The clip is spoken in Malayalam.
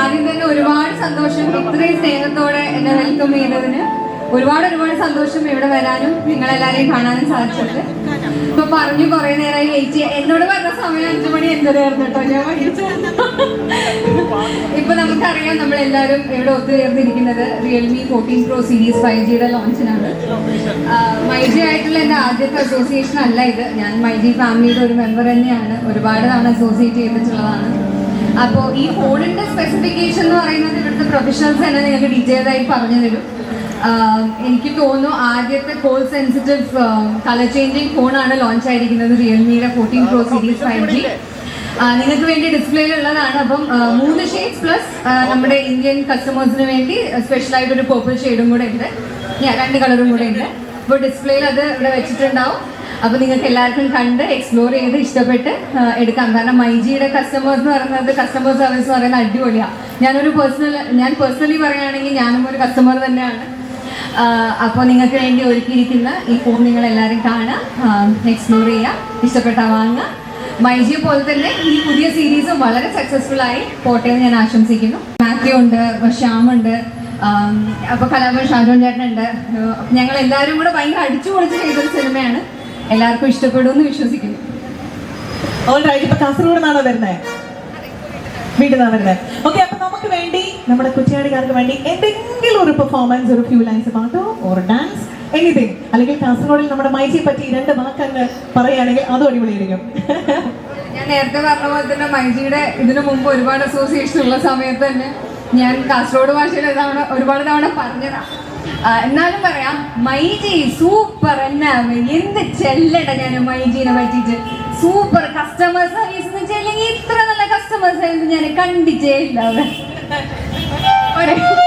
ആദ്യം തന്നെ ഒരുപാട് സന്തോഷം ഇത്രയും സ്നേഹത്തോടെ എന്നെ വെൽക്കം ചെയ്തതിന്. ഒരുപാട് ഒരുപാട് സന്തോഷം ഇവിടെ വരാനും നിങ്ങളെല്ലാരെയും കാണാനും സാധിച്ചത് ഇപ്പൊ പറഞ്ഞു കുറെ നേരമായി വെയിറ്റ് ചെയ്യാം. എന്നോട് പറഞ്ഞ സമയം അഞ്ചു മണി എന്തരായിരുന്നു കേട്ടോ. ഞാൻ ഇപ്പൊ നമുക്കറിയാം നമ്മൾ എല്ലാവരും ഇവിടെ ഒത്തുചേർന്നിരിക്കുന്നത് Realme fourteen pro series five ജിയുടെ ലോഞ്ചിനാണ് മൈജി ആയിട്ടുള്ള എന്റെ ആദ്യത്തെ അസോസിയേഷൻ അല്ല ഇത്. ഞാൻ മൈജി ഫാമിലിയുടെ ഒരു മെമ്പർ തന്നെയാണ്. ഒരുപാട് തവണ അസോസിയേറ്റ് ചെയ്തിട്ടുള്ളതാണ്. അപ്പോൾ ഈ ഫോണിന്റെ സ്പെസിഫിക്കേഷൻ എന്ന് പറയുന്നത് ഇവിടുത്തെ പ്രൊഫഷണൽസ് തന്നെ നിങ്ങൾക്ക് ഡീറ്റെയിൽ ആയി പറഞ്ഞു തരും. എനിക്ക് തോന്നുന്നു ആദ്യത്തെ കോൾ സെൻസിറ്റീവ് കളർ ചേഞ്ചിങ് ഫോണാണ് ലോഞ്ച് ആയിരിക്കുന്നത് റിയൽമിയുടെ fourteen pro series five G നിങ്ങൾക്ക് വേണ്ടി ഡിസ്പ്ലേയിൽ ഉള്ളതാണ്. അപ്പം മൂന്ന് ഷെയ്ഡ്സ് പ്ലസ് നമ്മുടെ ഇന്ത്യൻ കസ്റ്റമേഴ്സിന് വേണ്ടി സ്പെഷ്യൽ ആയിട്ട് ഒരു പേർപ്പിൾ ഷെയ്ഡും കൂടെ ഉണ്ട്. രണ്ട് കളറും കൂടെ ഉണ്ട്. അപ്പോൾ ഡിസ്പ്ലേയിൽ അത് ഇവിടെ വെച്ചിട്ടുണ്ടാവും. അപ്പോൾ നിങ്ങൾക്ക് എല്ലാവർക്കും കണ്ട് എക്സ്പ്ലോർ ചെയ്ത് ഇഷ്ടപ്പെട്ട് എടുക്കാം. കാരണം മൈജിയുടെ കസ്റ്റമേഴ്സ് എന്ന് പറയുന്നത് കസ്റ്റമർ സർവീസ് എന്ന് പറയുന്നത് അടിപൊളിയാണ് ഞാനൊരു പേഴ്സണൽ ഞാൻ പേഴ്സണലി പറയുകയാണെങ്കിൽ ഞാനും ഒരു കസ്റ്റമർ തന്നെയാണ്. അപ്പോൾ നിങ്ങൾക്ക് വേണ്ടി ഒരുക്കിയിരിക്കുന്ന ഈ ഫോൺ നിങ്ങൾ എല്ലാവരും കാണാം എക്സ്പ്ലോർ ചെയ്യുക ഇഷ്ടപ്പെട്ട വാങ്ങുക. മൈജിയെ പോലെ തന്നെ ഈ പുതിയ സീരീസും വളരെ സക്സസ്ഫുൾ ആയി പോട്ടെ എന്ന് ഞാൻ ആശംസിക്കുന്നു. മാത്യു ഉണ്ട് ശ്യാമുണ്ട് അപ്പോൾ അപ്പൊ കലാഭവൻ ഷാജോൺ ചേട്ടനുണ്ട്. ഞങ്ങൾ എല്ലാവരും കൂടെ ഭയങ്കര അടിച്ചു പൊളിച്ച് ചെയ്തൊരു സിനിമയാണ് എല്ലാവർക്കും ഇഷ്ടപ്പെടുമെന്ന് വിശ്വസിക്കുന്നു. ഇപ്പൊ കാസർഗോഡ് വരുന്നത് വീട്ടിൽ നിന്നാണ് വരുന്നത് ഓക്കെ അപ്പൊ നമുക്ക് വേണ്ടി നമ്മുടെ കുറ്റിയാടിക്കാർക്ക് വേണ്ടി എന്തെങ്കിലും ഒരു പെർഫോമൻസ് ഒരു ഫ്യൂ ലൈൻസ് പാട്ടോ? ഓർ ഡാൻസ് എനിത്തിങ് അല്ലെങ്കിൽ കാസർഗോഡിൽ നമ്മുടെ മൈജിയെ പറ്റി രണ്ട് വാക്കങ്ങ് പറയുകയാണെങ്കിൽ അതും അടിപൊളിയായിരിക്കും. ഞാൻ നേരത്തെ പറഞ്ഞ പോലെ തന്നെ മൈജിയുടെ ഇതിനു മുമ്പ് ഒരുപാട് അസോസിയേഷൻ ഉള്ള സമയത്ത് തന്നെ ഞാൻ കാസർഗോഡ് ഭാഷയിൽ ഒരുപാട് തവണ പറഞ്ഞതാ. ആ, എന്നാലും പറയാം മൈജി സൂപ്പർ എന്നാ എന്ത് ചെല്ലട ഞാൻ മൈജീനെ പറ്റിയിട്ട്. സൂപ്പർ കസ്റ്റമർ സർവീസ് എന്ന് വെച്ചാൽ ഇത്ര നല്ല കസ്റ്റമർ സർവീസ് ഞാൻ കണ്ടിട്ടേ ഇല്ല